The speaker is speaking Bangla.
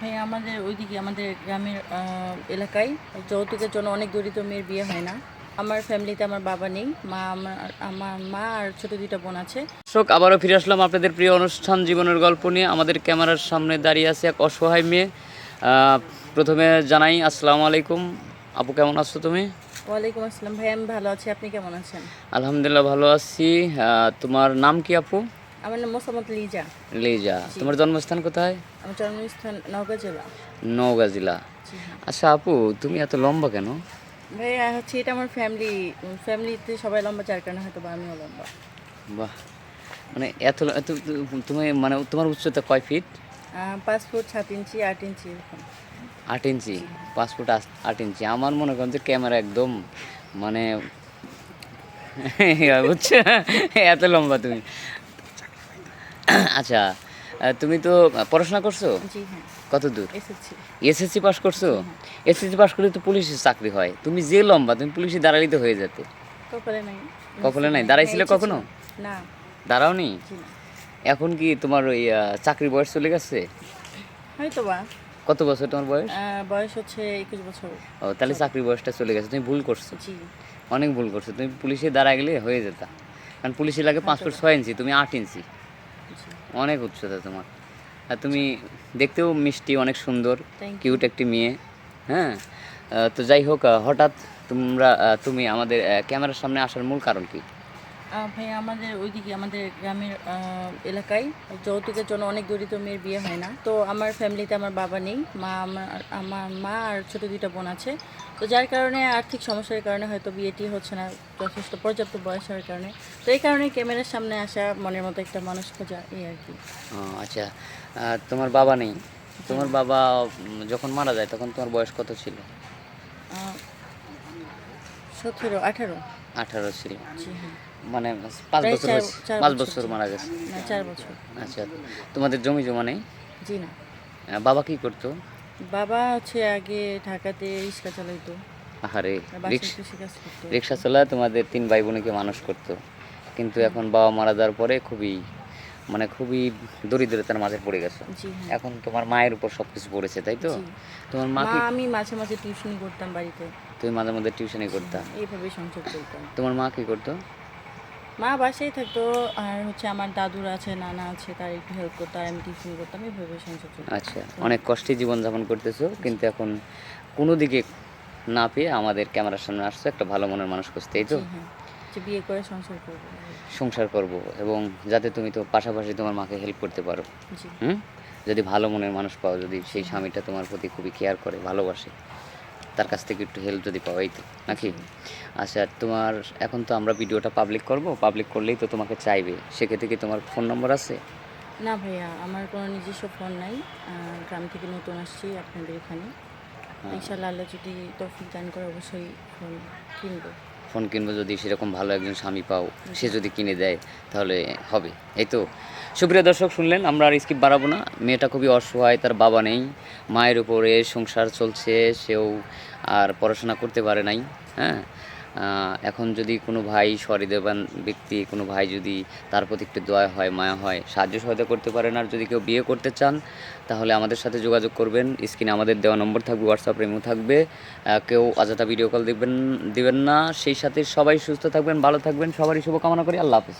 ভাই আমাদের ওইদিকে আমাদের গ্রামের এলাকায় যৌতুকের জন্য অনেক দরিদ্র মেয়ের বিয়ে হয় না। আমার ফ্যামিলিতে আমার বাবা নেই মা আমার আমার মা আর ছোট দুইটা বোন আছে। শোক আবারও ফিরে আসলাম আপনাদের প্রিয় অনুষ্ঠান জীবনের গল্প নিয়ে। আমাদের ক্যামেরার সামনে দাঁড়িয়ে আছে এক অসহায় মেয়ে। প্রথমে জানাই আসসালামু আলাইকুম। আপু কেমন আছো তুমি? ওয়ালাইকুম আসসালাম। ভাই আমি ভালো আছি। আপনি কেমন আছেন? আলহামদুলিল্লাহ ভালো আছি। তোমার নাম কি আপু? আমার নাম মোসাম্মদ লিজা। লিজা। তোমার জন্মস্থান কোথায়? আমার জন্মস্থান নওগাঁ জেলা। নওগাঁ জেলা। আচ্ছা আপু তুমি এত লম্বা কেন? ভাই হচ্ছে এটা আমার ফ্যামিলি ফ্যামিলিতে সবাই লম্বা যার কারণে হয়তো বা আমিও লম্বা। বাহ। মানে এত এত তুমি মানে তোমার উচ্চতা কয় ফিট পাঁচ ফুট সাত ইঞ্চি আট ইঞ্চি এরকম। আট ইঞ্চি? পাঁচ ফুট আট ইঞ্চি। আমার মনে করেন যে ক্যামেরা একদম মানে বুঝছ? এত লম্বা তুমি। আচ্ছা তুমি তো পড়াশোনা করছ? হ্যাঁ। কত দূর? এসএসসি। পাস করছ? এসএসসি পাস করলে তো পুলিশের চাকরি হয়। তুমি যে লম্বা তুমি পুলিশে দাঁড়ালেই তো হয়ে যেতে। কপালে নাই। দাঁড়াইছিলে হ্যাঁ, কখনো? না। দাঁড়াওনি? এখন কি তোমার ওই চাকরি বয়স চলে গেছে? হয়তো বা কত বছর তোমার বয়স? বয়স হচ্ছে একুশ বছর। ও তাহলে চাকরি বয়সটা চলে গেছে। তুমি ভুল করছ। অনেক ভুল করছ। তুমি পুলিশে দাঁড়া গেলে হয়ে যেতা। কারণ পুলিশে লাগে পাঁচ ফুট ছয় ইঞ্চি তুমি আট ইঞ্চি। অনেক উচ্চতা তোমার। আর তুমি দেখতেও মিষ্টি অনেক সুন্দর কিউট একটি মেয়ে। হ্যাঁ? তো যাই হোক হঠাৎ তোমরা তুমি আমাদের ক্যামেরার সামনে আসার মূল কারণ কি? ভাই আমাদের ওইদিকে আমাদের গ্রামের এলাকায় যৌতুকের জন্য অনেক দরিদ্র মেয়ের বিয়ে হয় না। তো আমার ফ্যামিলিতে আমার বাবা নেই মা আমার আমার মা আর ছোট দুইটা বোন আছে। তো যার কারণে আর্থিক সমস্যার কারণে হয়তো বিয়েটি হচ্ছে না যথেষ্ট পর্যাপ্ত বয়স হওয়ার কারণে। তো এই কারণে ক্যামেরার সামনে আসা মনের মতো একটা মানুষ খোঁজা এই আর কি। আচ্ছা। তোমার বাবা নেই? তোমার বাবা যখন মারা যায় তখন তোমার বয়স কত ছিল? সতেরো আঠারো। আঠারো ছিল। মানে পাঁচ বছর হয়েছে- পাঁচ বছর। মারা গেছে। চার বছর। আচ্ছা তোমাদের জমি জমা নেই? জি না। বাবা কি করতো? বাবা হচ্ছে আগে ঢাকাতে রিক্সা চালাইতো। আহারে রিক্সা চালা তোমাদের তিন ভাই বোনকে মানুষ করতো। কিন্তু এখন বাবা মারা যাওয়ার পরে খুবই মানে খুবই দরিদ্রতার মাঝে পড়ে গেছো। হ্যাঁ। এখন তোমার মায়ের উপর সবকিছু পড়েছে তাই তো? তোমার মা আমি মাঝে মাঝে টিউশনি করতাম বাড়িতে। তুমি মাঝে মধ্যে টিউশনই করতা? এইভাবে সংসার করতাম তোমার মা কি করতো? মা বাসায় থাকতো আর হচ্ছে আমার দাদুর আছে নানা আছে তার একটু হেল্প করতো আর আমি টিউশনি করতাম এইভাবে সংসার আচ্ছা অনেক কষ্টে জীবনযাপন করতেছো কিন্তু এখন কোনো দিকে না পেয়ে আমাদের ক্যামেরার সামনে আসছো একটা ভালো মনের মানুষ খুঁজতে এই তো? হ্যাঁ। বিয়ে করে সংসার করব। সংসার করব এবং যাতে তুমি তো পাশাপাশি তোমার মাকে হেল্প করতে পারো। হুম? যদি ভালো মনের মানুষ পাও যদি সেই স্বামীটা তোমার প্রতি খুবই কেয়ার করে ভালোবাসে। তার কাছ থেকে একটু হেল্প যদি পাওয়াই তো নাকি? আচ্ছা তোমার এখন তো আমরা ভিডিওটা পাবলিক করব পাবলিক করলেই তো তোমাকে চাইবে। সেক্ষেত্রে কি তোমার ফোন নম্বর আছে? না ভাইয়া আমার কোনো নিজস্ব ফোন নাই। গ্রাম থেকে নতুন আসছি আপনাদের এখানে। হ্যাঁ। ইনশাল্লাহ আল্লাহ যদি তফিক দান করে অবশ্যই ফোন কিনবো। ফোন কিনবো যদি সেরকম ভালো একজন স্বামী পাও, সে যদি কিনে দেয়, তাহলে হবে। এই তো। সুপ্রিয় দর্শক, শুনলেন? আমরা আর স্কিপ বাড়াবো না। মেয়েটা খুবই অসহায়, তার বাবা নেই। মায়ের উপরে সংসার চলছে, সেও আর পড়াশোনা করতে পারে নাই হ্যাঁ? এখন যদি কোনো ভাই সরিদেবান ব্যক্তি, কোনো ভাই যদি তার প্রতি একটু দয়া হয়, মায়া হয়, সাহায্য সহায়তা করতে পারেন, আর যদি কেউ বিয়ে করতে চান, তাহলে আমাদের সাথে যোগাযোগ করবেন। স্ক্রিনে আমাদের দেওয়া নম্বর থাকবে হোয়াটসঅ্যাপ রেমো থাকবে। কেউ অযথা ভিডিও কল দেখবেন, দেবেন না। সেই সাথে সবাই সুস্থ থাকবেন, ভালো থাকবেন। সবারই শুভকামনা করি। আল্লাহ হাফিজ।